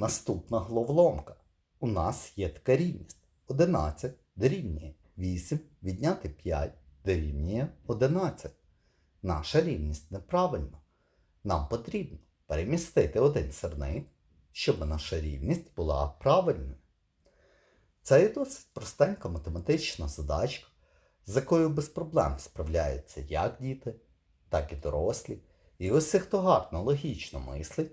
Наступна головоломка. У нас є така рівність. 11 дорівнює 8 відняти 5 дорівнює 11. Наша рівність неправильна. Нам потрібно перемістити один сирник, щоб наша рівність була правильною. Це є досить простенька математична задачка, з якою без проблем справляються як діти, так і дорослі. І усі, хто гарно логічно мислить,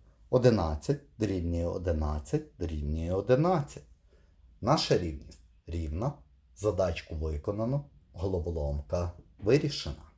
11 дорівнює 11 дорівнює 11. Наша рівність рівна, задачку виконано, головоломка вирішена.